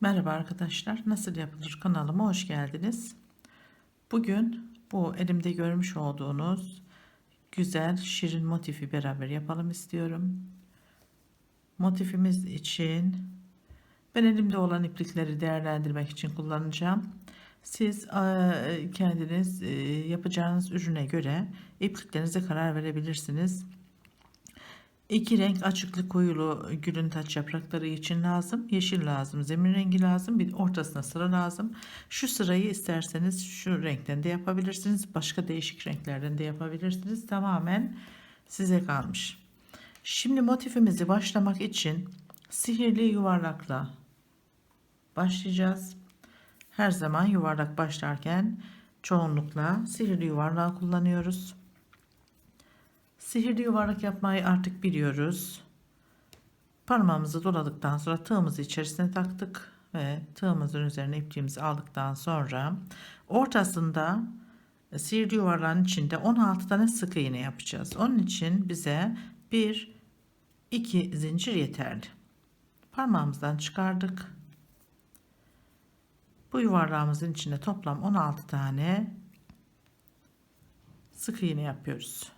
Merhaba arkadaşlar. Nasıl yapılır kanalıma hoş geldiniz. Bugün bu elimde görmüş olduğunuz güzel şirin motifi beraber yapalım istiyorum. Motifimiz için ben elimde olan iplikleri değerlendirmek için kullanacağım. Siz eee, kendiniz eee, yapacağınız ürüne göre ipliklerinize karar verebilirsiniz. İki renk açıklı koyulu gülün taç yaprakları için lazım. Yeşil lazım, zemin rengi lazım, bir ortasına sıra lazım. Şu sırayı isterseniz şu renkten de yapabilirsiniz. Başka değişik renklerden de yapabilirsiniz. Tamamen size kalmış. Şimdi motifimizi başlamak için sihirli yuvarlakla başlayacağız. Her zaman yuvarlak başlarken çoğunlukla sihirli yuvarlağı kullanıyoruz. Sihirli yuvarlak yapmayı artık biliyoruz. Parmağımızı doladıktan sonra tığımızı içerisine taktık ve tığımızın üzerine ipliğimizi aldıktan sonra ortasında e, sihirli yuvarlağın içinde 16 tane sık iğne yapacağız. Onun için bize bir iki zincir yeterli. Parmağımızdan çıkardık. Bu yuvarlağımızın içinde toplam 16 tane sık iğne yapıyoruz.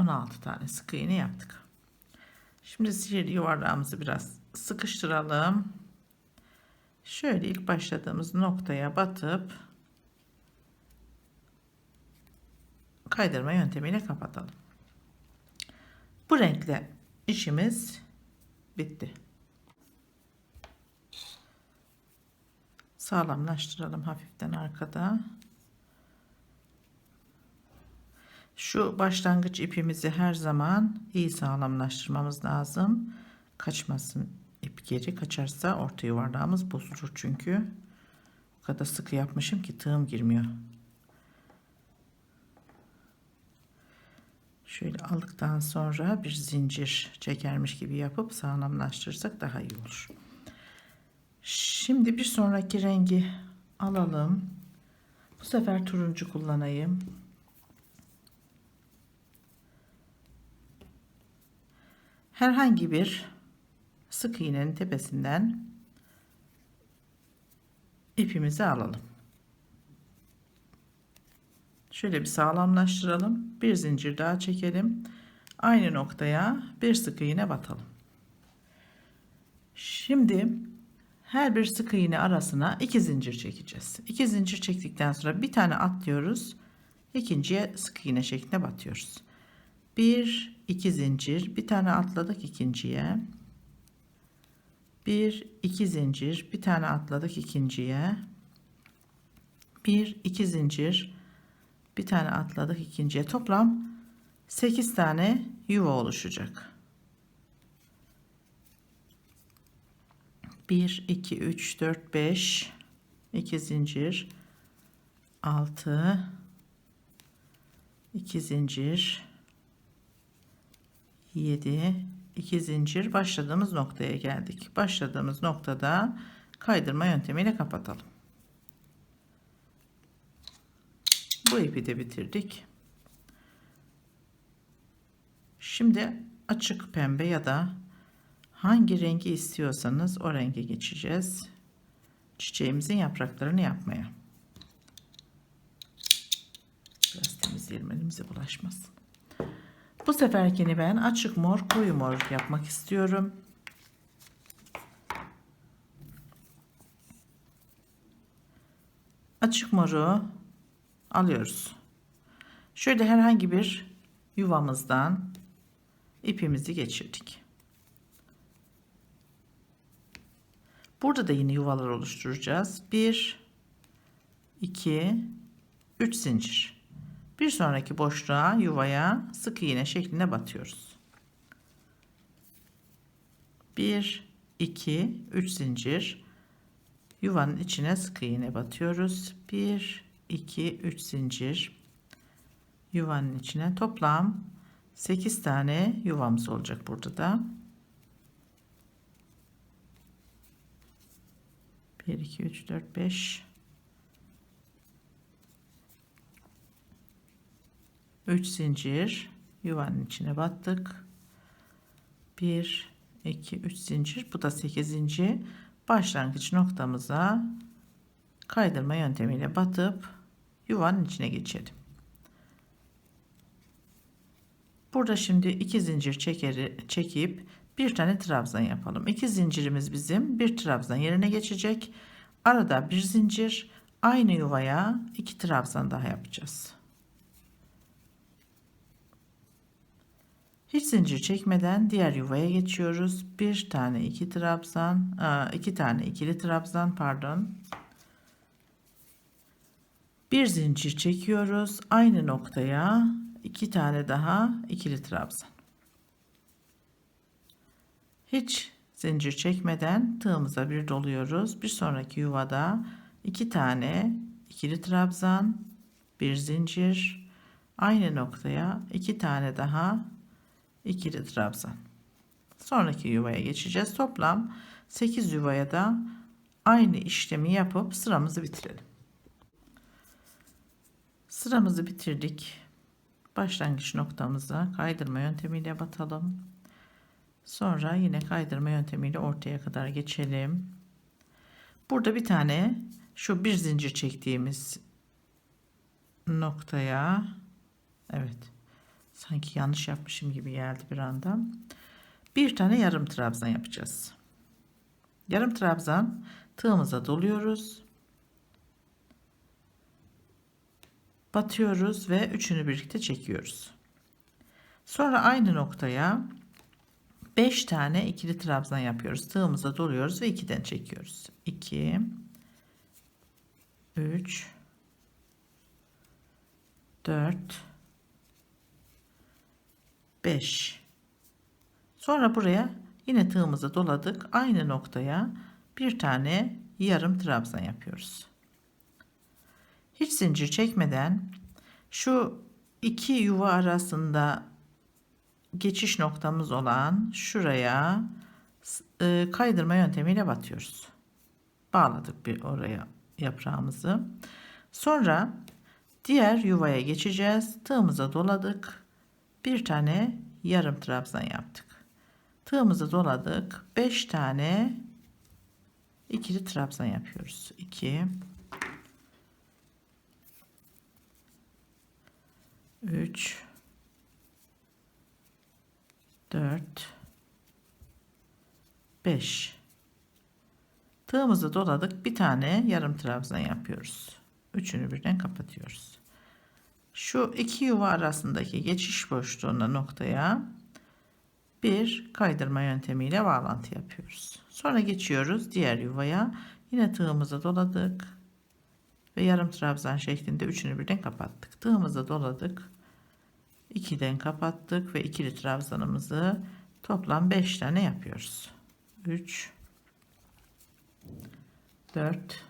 16 tane sık iğne yaptık. Şimdi sihirli yuvarlağımızı biraz sıkıştıralım. Şöyle ilk başladığımız noktaya batıp kaydırma yöntemiyle kapatalım. Bu renkle işimiz bitti. Sağlamlaştıralım hafiften arkada. Şu başlangıç ipimizi her zaman iyi sağlamlaştırmamız lazım. Kaçmasın ip geri kaçarsa orta yuvarlağımız bozulur çünkü. O kadar sıkı yapmışım ki tığım girmiyor. Şöyle aldıktan sonra bir zincir çekermiş gibi yapıp sağlamlaştırırsak daha iyi olur. Şimdi bir sonraki rengi alalım. Bu sefer turuncu kullanayım. Herhangi bir sık iğnenin tepesinden ipimizi alalım. Şöyle bir sağlamlaştıralım. Bir zincir daha çekelim. Aynı noktaya bir sık iğne batalım. Şimdi her bir sık iğne arasına iki zincir çekeceğiz. İki zincir çektikten sonra bir tane atlıyoruz. İkinciye sık iğne şeklinde batıyoruz. Bir, iki zincir, bir tane atladık ikinciye. Bir, iki zincir, bir tane atladık ikinciye. Bir, iki zincir, bir tane atladık ikinciye. Toplam 8 tane yuva oluşacak. 1, 2, 3, 4, 5, 2 zincir, 6, 2 zincir, 7 2 zincir başladığımız noktaya geldik. Başladığımız noktada kaydırma yöntemiyle kapatalım. Bu ipi de bitirdik. Şimdi açık pembe ya da hangi rengi istiyorsanız o renge geçeceğiz. Çiçeğimizin yapraklarını yapmaya. Biraz temizleyelim elimize bulaşmasın. Bu seferkini ben açık mor koyu mor yapmak istiyorum. Açık moru alıyoruz. Şöyle herhangi bir yuvamızdan ipimizi geçirdik. Burada da yine yuvalar oluşturacağız. 1 2 3 zincir. Bir sonraki boşluğa yuvaya sık iğne şeklinde batıyoruz. 1 2 3 zincir yuvanın içine sık iğne batıyoruz. 1 2 3 zincir yuvanın içine toplam 8 tane yuvamız olacak burada da. 1 2 3 4 5 3 zincir yuvanın içine battık. 1 2 3 zincir bu da 8. başlangıç noktamıza kaydırma yöntemiyle batıp yuvanın içine geçelim. Burada şimdi iki zincir çekeri, çekip bir tane trabzan yapalım. İki zincirimiz bizim bir trabzan yerine geçecek. Arada bir zincir aynı yuvaya iki trabzan daha yapacağız. Hiç zincir çekmeden diğer yuvaya geçiyoruz. Bir tane iki trabzan, iki tane ikili trabzan pardon. Bir zincir çekiyoruz. Aynı noktaya iki tane daha ikili trabzan. Hiç zincir çekmeden tığımıza bir doluyoruz. Bir sonraki yuvada iki tane ikili trabzan, bir zincir, aynı noktaya iki tane daha ikili trabzan. Sonraki yuvaya geçeceğiz. Toplam 8 yuvaya da aynı işlemi yapıp sıramızı bitirelim. Sıramızı bitirdik. Başlangıç noktamıza kaydırma yöntemiyle batalım. Sonra yine kaydırma yöntemiyle ortaya kadar geçelim. Burada bir tane şu bir zincir çektiğimiz noktaya evet sanki yanlış yapmışım gibi geldi bir anda. Bir tane yarım trabzan yapacağız. Yarım trabzan tığımıza doluyoruz. batıyoruz ve üçünü birlikte çekiyoruz. Sonra aynı noktaya 5 tane ikili trabzan yapıyoruz. Tığımıza doluyoruz ve 2'den çekiyoruz. 2 3 4 5 Sonra buraya yine tığımızı doladık. Aynı noktaya bir tane yarım trabzan yapıyoruz hiç zincir çekmeden şu iki yuva arasında geçiş noktamız olan şuraya e, kaydırma yöntemiyle batıyoruz. Bağladık bir oraya yaprağımızı. Sonra diğer yuvaya geçeceğiz. Tığımıza doladık. Bir tane yarım trabzan yaptık. Tığımızı doladık. 5 tane ikili trabzan yapıyoruz. 2 3 4 5 tığımızı doladık. Bir tane yarım trabzan yapıyoruz. Üçünü birden kapatıyoruz şu iki yuva arasındaki geçiş boşluğuna noktaya bir kaydırma yöntemiyle bağlantı yapıyoruz sonra geçiyoruz diğer yuvaya yine tığımızı doladık ve yarım trabzan şeklinde üçünü birden kapattık. Tığımızı doladık. 2'den kapattık ve ikili trabzanımızı toplam 5 tane yapıyoruz. 3 4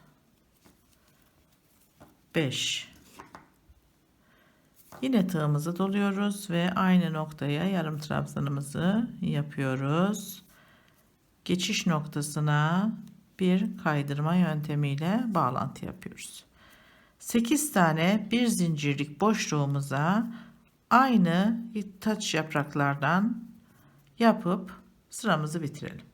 5 Yine tığımızı doluyoruz ve aynı noktaya yarım trabzanımızı yapıyoruz. Geçiş noktasına bir kaydırma yöntemiyle bağlantı yapıyoruz. 8 tane bir zincirlik boşluğumuza aynı taç yapraklardan yapıp sıramızı bitirelim.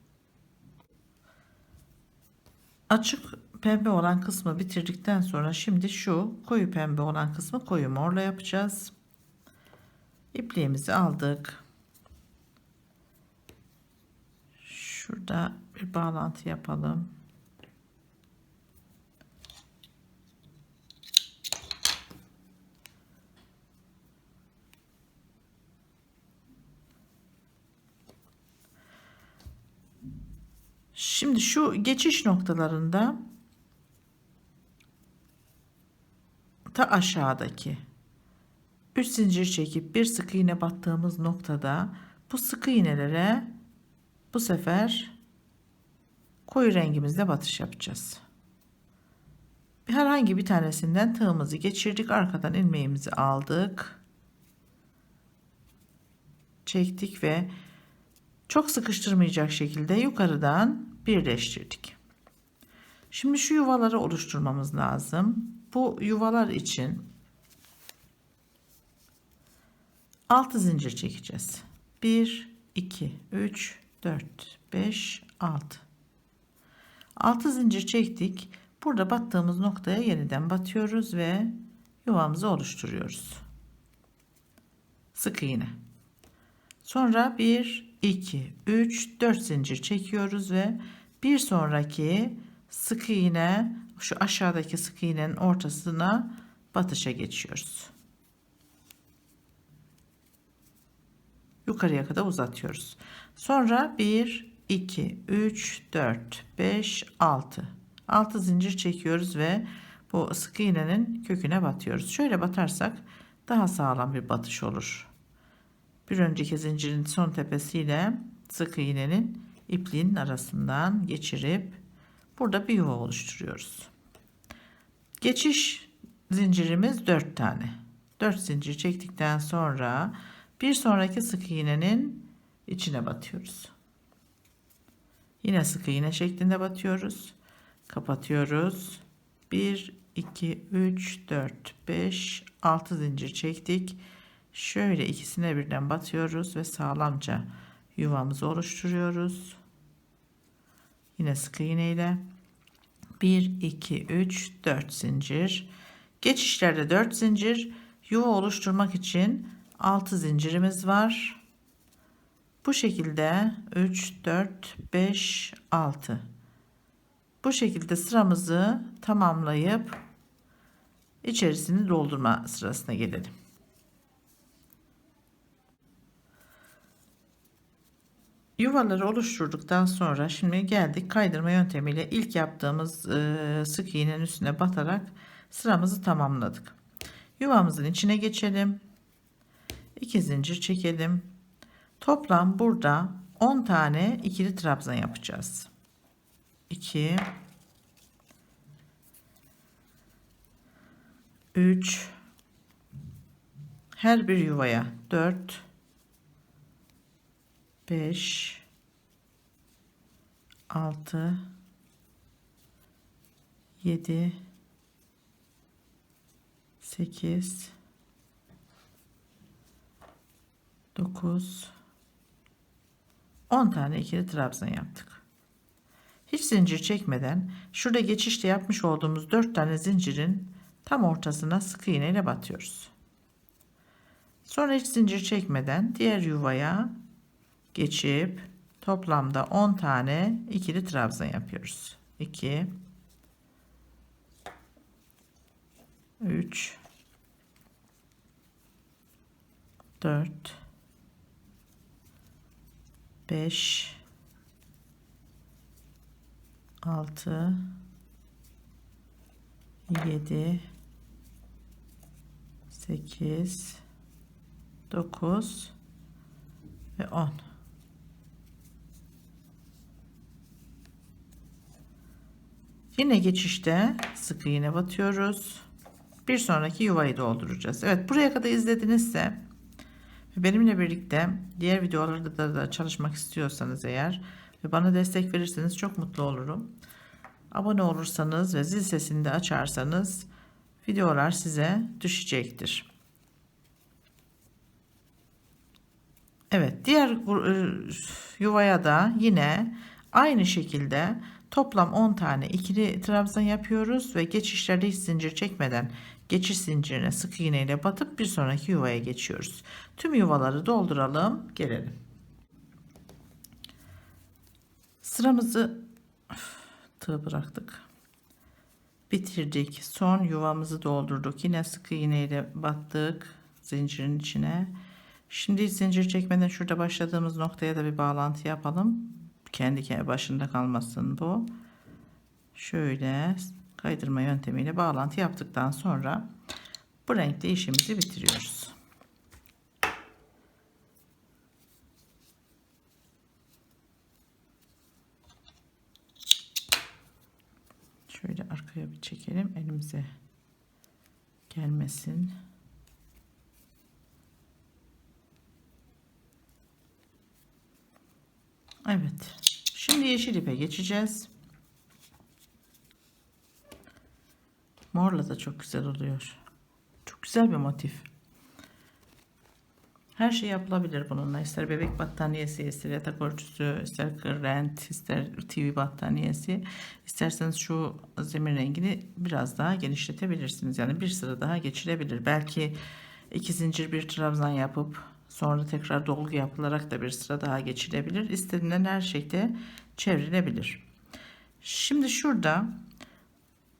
Açık pembe olan kısmı bitirdikten sonra şimdi şu koyu pembe olan kısmı koyu morla yapacağız. İpliğimizi aldık. Şurada bir bağlantı yapalım. Şimdi şu geçiş noktalarında ta aşağıdaki 3 zincir çekip bir sık iğne battığımız noktada bu sık iğnelere bu sefer koyu rengimizle batış yapacağız. herhangi bir tanesinden tığımızı geçirdik. Arkadan ilmeğimizi aldık. Çektik ve çok sıkıştırmayacak şekilde yukarıdan birleştirdik. Şimdi şu yuvaları oluşturmamız lazım. Bu yuvalar için 6 zincir çekeceğiz. 1 2 3 4 5 6 6 zincir çektik. Burada battığımız noktaya yeniden batıyoruz ve yuvamızı oluşturuyoruz. Sık iğne. Sonra 1 2 3 4 zincir çekiyoruz ve bir sonraki sık iğne şu aşağıdaki sık iğnenin ortasına batışa geçiyoruz. Yukarıya kadar uzatıyoruz. Sonra 1 2 3 4 5 6 6 zincir çekiyoruz ve bu sık iğnenin köküne batıyoruz. Şöyle batarsak daha sağlam bir batış olur. Bir önceki zincirin son tepesiyle sık iğnenin ipliğin arasından geçirip burada bir yuva oluşturuyoruz. Geçiş zincirimiz 4 tane. 4 zincir çektikten sonra bir sonraki sık iğnenin içine batıyoruz. Yine sık iğne şeklinde batıyoruz. Kapatıyoruz. 1 2 3 4 5 6 zincir çektik. Şöyle ikisine birden batıyoruz ve sağlamca yuvamızı oluşturuyoruz. Yine sık iğne ile 1 2 3 4 zincir. Geçişlerde 4 zincir yuva oluşturmak için 6 zincirimiz var. Bu şekilde 3 4 5 6 bu şekilde sıramızı tamamlayıp içerisini doldurma sırasına gelelim. Yuvaları oluşturduktan sonra şimdi geldik kaydırma yöntemiyle ilk yaptığımız e, sık iğnenin üstüne batarak sıramızı tamamladık. Yuvamızın içine geçelim. 2 zincir çekelim. Toplam burada 10 tane ikili trabzan yapacağız. 2 3 her bir yuvaya 4 5 6 7 8 9 10 tane ikili trabzan yaptık. Hiç zincir çekmeden şurada geçişte yapmış olduğumuz 4 tane zincirin tam ortasına sık iğne ile batıyoruz. Sonra hiç zincir çekmeden diğer yuvaya geçip toplamda 10 tane ikili trabzan yapıyoruz. 2 3 4 5 6 7 8 9 ve 10 Yine geçişte sık iğne batıyoruz. Bir sonraki yuvayı dolduracağız. Evet buraya kadar izledinizse benimle birlikte diğer videolarda da, da çalışmak istiyorsanız eğer ve bana destek verirseniz çok mutlu olurum. Abone olursanız ve zil sesini de açarsanız videolar size düşecektir. Evet diğer e, yuvaya da yine aynı şekilde toplam 10 tane ikili trabzan yapıyoruz ve geçişlerde hiç zincir çekmeden geçiş zincirine sık iğne ile batıp bir sonraki yuvaya geçiyoruz. Tüm yuvaları dolduralım gelelim. Sıramızı tığ bıraktık. Bitirdik. Son yuvamızı doldurduk. Yine sık iğne ile battık zincirin içine. Şimdi zincir çekmeden şurada başladığımız noktaya da bir bağlantı yapalım. Kendi başında kalmasın bu. Şöyle kaydırma yöntemiyle bağlantı yaptıktan sonra bu renkte işimizi bitiriyoruz. Şöyle arkaya bir çekelim elimize gelmesin. Evet. Şimdi yeşil ipe geçeceğiz. Morla da çok güzel oluyor. Çok güzel bir motif. Her şey yapılabilir bununla. İster bebek battaniyesi, ister yatak örtüsü, ister rent, ister TV battaniyesi. İsterseniz şu zemin rengini biraz daha genişletebilirsiniz. Yani bir sıra daha geçirebilir. Belki iki zincir bir trabzan yapıp sonra tekrar dolgu yapılarak da bir sıra daha geçilebilir. İstenilen her şekilde çevrilebilir. Şimdi şurada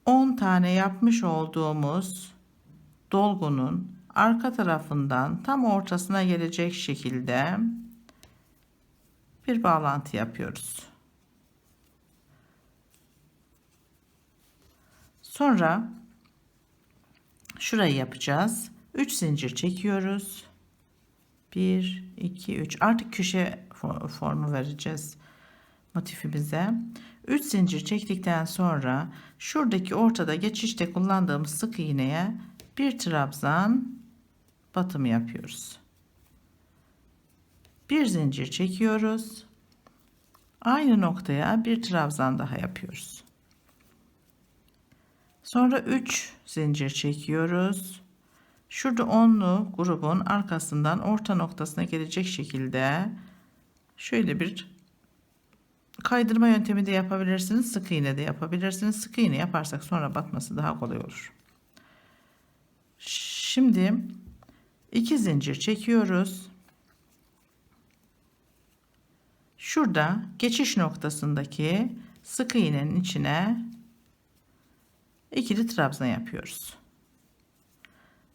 10 tane yapmış olduğumuz dolgunun arka tarafından tam ortasına gelecek şekilde bir bağlantı yapıyoruz. Sonra şurayı yapacağız. 3 zincir çekiyoruz. 1 2 3 artık köşe formu vereceğiz motifimize. 3 zincir çektikten sonra şuradaki ortada geçişte kullandığımız sık iğneye bir trabzan batımı yapıyoruz. Bir zincir çekiyoruz. Aynı noktaya bir trabzan daha yapıyoruz. Sonra 3 zincir çekiyoruz. Şurada onlu grubun arkasından orta noktasına gelecek şekilde şöyle bir kaydırma yöntemi de yapabilirsiniz. Sık iğne de yapabilirsiniz. Sık iğne yaparsak sonra batması daha kolay olur. Şimdi 2 zincir çekiyoruz. Şurada geçiş noktasındaki sık iğnenin içine ikili trabzan yapıyoruz.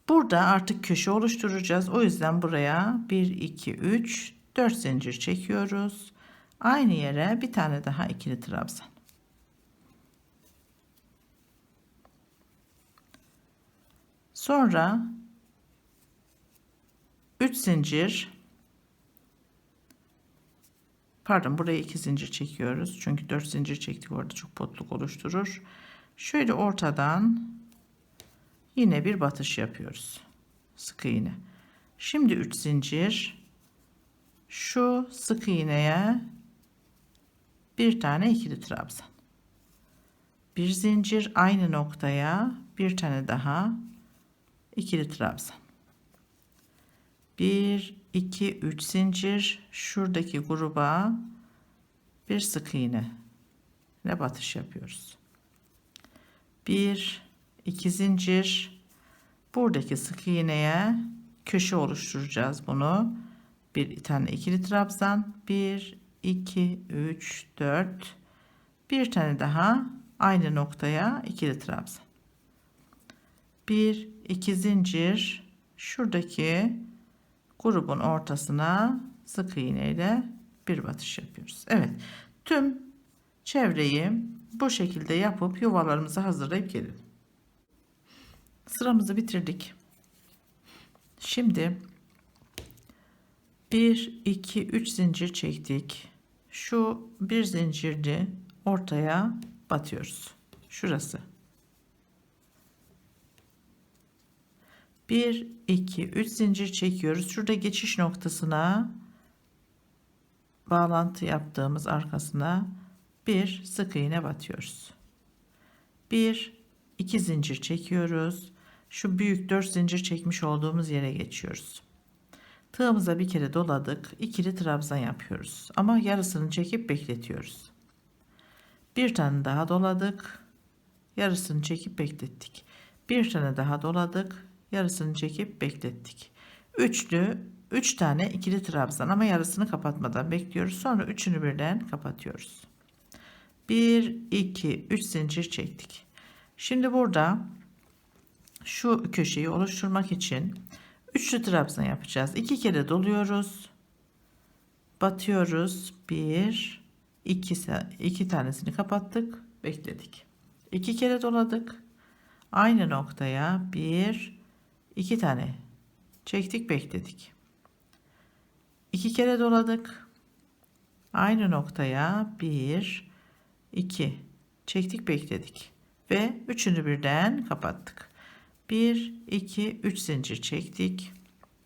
Burada artık köşe oluşturacağız. O yüzden buraya 1 2 3 4 zincir çekiyoruz. Aynı yere bir tane daha ikili trabzan. Sonra 3 zincir pardon buraya 2 zincir çekiyoruz çünkü 4 zincir çektik orada çok potluk oluşturur şöyle ortadan yine bir batış yapıyoruz. Sık iğne. Şimdi 3 zincir. Şu sık iğneye bir tane ikili trabzan. Bir zincir aynı noktaya bir tane daha ikili trabzan. 1 2 3 zincir şuradaki gruba bir sık iğne ile batış yapıyoruz. 1 2 zincir. Buradaki sık iğneye köşe oluşturacağız bunu. Bir tane ikili trabzan. 1 2 3 4 bir tane daha aynı noktaya ikili trabzan. 1 2 zincir. Şuradaki grubun ortasına sık iğne ile bir batış yapıyoruz. Evet tüm çevreyi bu şekilde yapıp yuvalarımızı hazırlayıp gelelim. Sıramızı bitirdik. Şimdi 1 2 3 zincir çektik. Şu bir zincirli ortaya batıyoruz. Şurası. 1 2 3 zincir çekiyoruz. Şurada geçiş noktasına bağlantı yaptığımız arkasına bir sık iğne batıyoruz. 1 2 zincir çekiyoruz. Şu büyük 4 zincir çekmiş olduğumuz yere geçiyoruz. Tığımıza bir kere doladık. ikili trabzan yapıyoruz. Ama yarısını çekip bekletiyoruz. Bir tane daha doladık. Yarısını çekip beklettik. Bir tane daha doladık yarısını çekip beklettik. Üçlü 3 tane ikili trabzan ama yarısını kapatmadan bekliyoruz. Sonra üçünü birden kapatıyoruz. 1 2 3 zincir çektik. Şimdi burada şu köşeyi oluşturmak için üçlü trabzan yapacağız. İki kere doluyoruz. Batıyoruz. 1 2 2 tanesini kapattık, bekledik. İki kere doladık. Aynı noktaya 1 2 tane çektik bekledik. İki kere doladık. Aynı noktaya 1 2 çektik bekledik ve üçünü birden kapattık. 1 2 3 zincir çektik.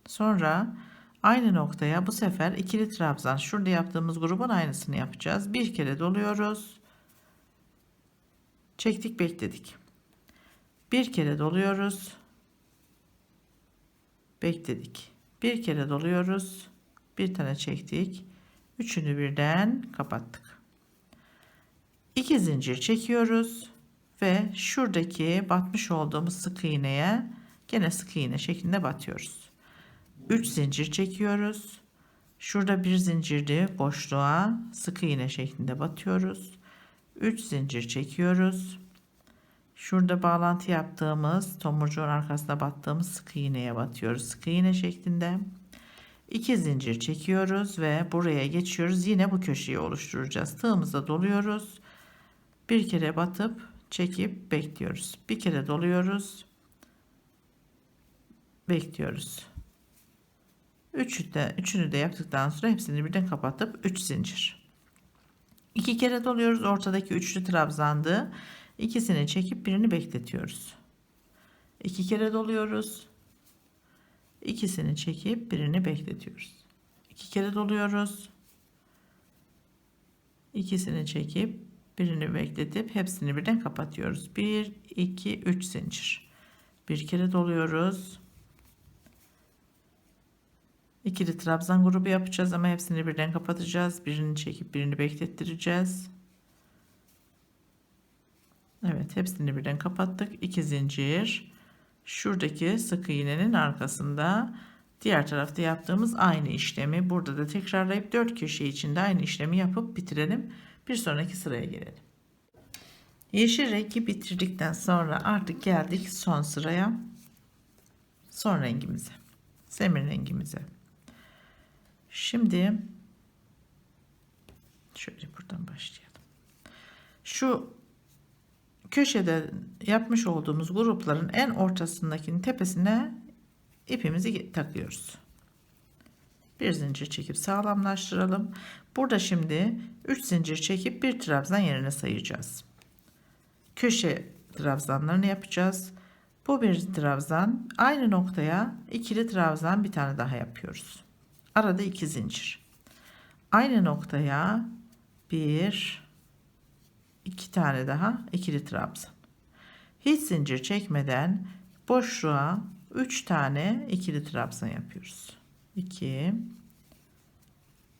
Sonra aynı noktaya bu sefer ikili trabzan şurada yaptığımız grubun aynısını yapacağız. Bir kere doluyoruz. Çektik, bekledik. Bir kere doluyoruz. Bekledik. Bir kere doluyoruz. Bir tane çektik. Üçünü birden kapattık. İki zincir çekiyoruz ve şuradaki batmış olduğumuz sık iğneye gene sık iğne şeklinde batıyoruz. 3 zincir çekiyoruz. Şurada bir zincirli boşluğa sık iğne şeklinde batıyoruz. 3 zincir çekiyoruz. Şurada bağlantı yaptığımız tomurcuğun arkasına battığımız sık iğneye batıyoruz. Sık iğne şeklinde. 2 zincir çekiyoruz ve buraya geçiyoruz. Yine bu köşeyi oluşturacağız. Tığımıza doluyoruz. Bir kere batıp çekip bekliyoruz. Bir kere doluyoruz. Bekliyoruz. Üçü de, üçünü de yaptıktan sonra hepsini birden kapatıp 3 zincir. İki kere doluyoruz. Ortadaki üçlü trabzandı. İkisini çekip birini bekletiyoruz. İki kere doluyoruz. İkisini çekip birini bekletiyoruz. İki kere doluyoruz. İkisini çekip birini bekletip hepsini birden kapatıyoruz. 1 2 3 zincir. Bir kere doluyoruz. İkili trabzan grubu yapacağız ama hepsini birden kapatacağız. Birini çekip birini beklettireceğiz. Evet hepsini birden kapattık. 2 zincir. Şuradaki sık iğnenin arkasında diğer tarafta yaptığımız aynı işlemi burada da tekrarlayıp 4 köşe içinde aynı işlemi yapıp bitirelim. Bir sonraki sıraya gelelim. Yeşil rengi bitirdikten sonra artık geldik son sıraya. Son rengimize. Zemin rengimize. Şimdi şöyle buradan başlayalım. Şu köşede yapmış olduğumuz grupların en ortasındakinin tepesine ipimizi takıyoruz. Bir zincir çekip sağlamlaştıralım. Burada şimdi 3 zincir çekip bir trabzan yerine sayacağız. Köşe trabzanlarını yapacağız. Bu bir trabzan. Aynı noktaya ikili trabzan bir tane daha yapıyoruz. Arada iki zincir. Aynı noktaya bir iki tane daha ikili trabzan. Hiç zincir çekmeden boşluğa 3 tane ikili trabzan yapıyoruz. 2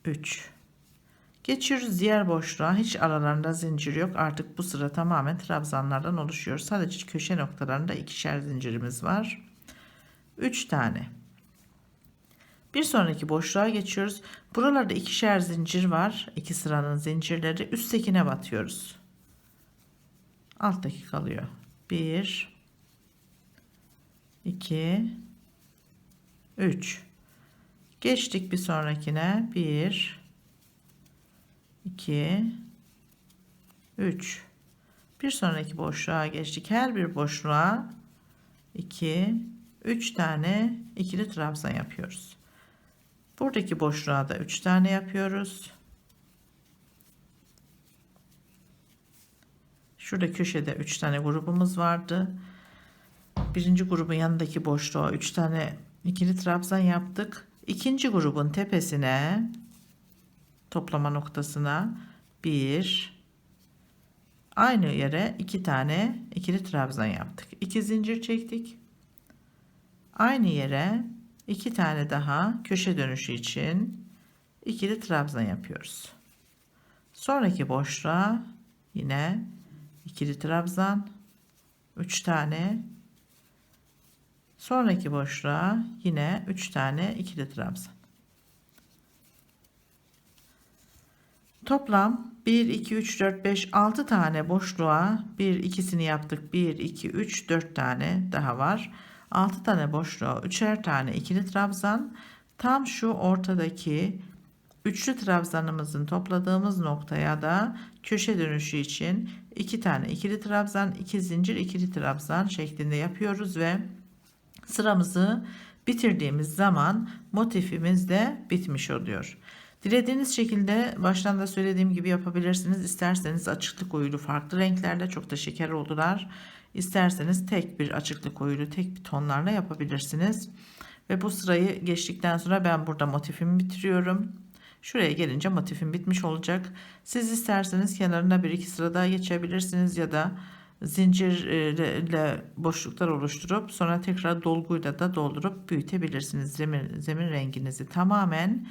3 Geçiyoruz diğer boşluğa. Hiç aralarında zincir yok. Artık bu sıra tamamen trabzanlardan oluşuyor. Sadece köşe noktalarında ikişer zincirimiz var. 3 tane. Bir sonraki boşluğa geçiyoruz. Buralarda ikişer zincir var. İki sıranın zincirleri. Üsttekine batıyoruz. Alttaki kalıyor. 1 2 3 Geçtik bir sonrakine. 1 2 3 Bir sonraki boşluğa geçtik. Her bir boşluğa 2 3 tane ikili trabzan yapıyoruz. Buradaki boşluğa da 3 tane yapıyoruz. Şurada köşede 3 tane grubumuz vardı. Birinci grubun yanındaki boşluğa 3 tane ikili trabzan yaptık. İkinci grubun tepesine toplama noktasına 1 aynı yere 2 tane ikili trabzan yaptık. 2 zincir çektik. Aynı yere 2 tane daha köşe dönüşü için ikili trabzan yapıyoruz. Sonraki boşluğa yine ikili trabzan 3 tane sonraki boşluğa yine 3 tane ikili trabzan toplam 1 2 3 4 5 6 tane boşluğa bir ikisini yaptık. 1 2 3 4 tane daha var. 6 tane boşluğa 3'er tane ikili trabzan. Tam şu ortadaki Üçlü trabzanımızın topladığımız noktaya da köşe dönüşü için iki tane ikili trabzan, iki zincir ikili trabzan şeklinde yapıyoruz ve sıramızı bitirdiğimiz zaman motifimiz de bitmiş oluyor. Dilediğiniz şekilde baştan da söylediğim gibi yapabilirsiniz. İsterseniz açıklık oyulu farklı renklerde çok da şeker oldular. İsterseniz tek bir açıklık oyulu tek bir tonlarla yapabilirsiniz. Ve bu sırayı geçtikten sonra ben burada motifimi bitiriyorum. Şuraya gelince motifim bitmiş olacak. Siz isterseniz kenarına bir iki sıra daha geçebilirsiniz ya da zincirle boşluklar oluşturup sonra tekrar dolguyla da doldurup büyütebilirsiniz. Zemin, zemin renginizi tamamen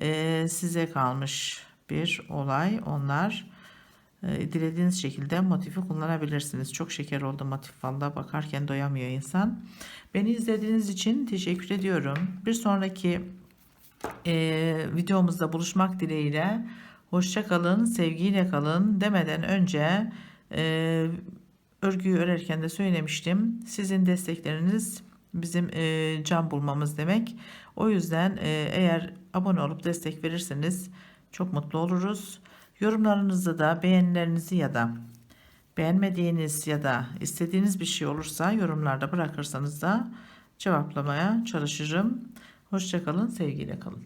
e, size kalmış bir olay. Onlar e, dilediğiniz şekilde motifi kullanabilirsiniz. Çok şeker oldu motif valla bakarken doyamıyor insan. Beni izlediğiniz için teşekkür ediyorum. Bir sonraki e, videomuzda buluşmak dileğiyle. Hoşça kalın, sevgiyle kalın demeden önce e, örgüyü örerken de söylemiştim. Sizin destekleriniz bizim e, can bulmamız demek. O yüzden e, eğer abone olup destek verirseniz çok mutlu oluruz. Yorumlarınızı da beğenilerinizi ya da beğenmediğiniz ya da istediğiniz bir şey olursa yorumlarda bırakırsanız da cevaplamaya çalışırım. Hoşçakalın, sevgiyle kalın.